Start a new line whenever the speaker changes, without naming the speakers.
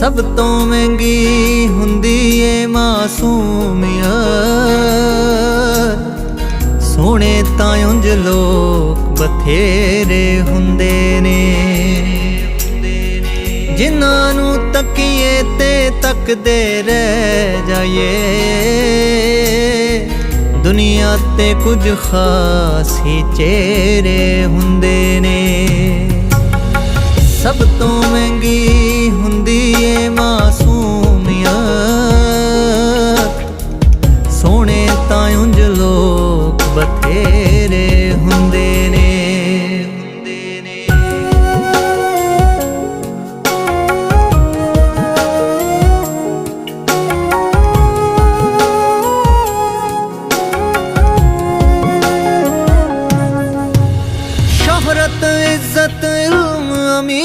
ਸਭ ਤੋਂ ਮਹਿੰਗੀ ਹੁੰਦੀ ਏ ਮਾਸੂਮੀਅਤ ਸੋਹਣੇ ਤਾਂ ਉਂਝ ਲੋਕ ਬਥੇਰੇ ਹੁੰਦੇ ਨੇ। ਜਿਨ੍ਹਾਂ ਨੂੰ ਤੱਕੀਏ ਤੇ ਤੱਕਦੇ ਰਹਿ ਜਾਈਏ। ਦੁਨੀਆ ਤੇ ਕੁਝ ਖਾਸ ਹੀ ਚਿਹਰੇ ਹੁੰਦੇ ਨੇ। ਸਭ ਤੋਂ ਉਂਝ ਲੋਕ ਬਥੇਰੇ ਹੁੰਦੇ ਨੇ। শহরত ইজ্জত ইলম আমি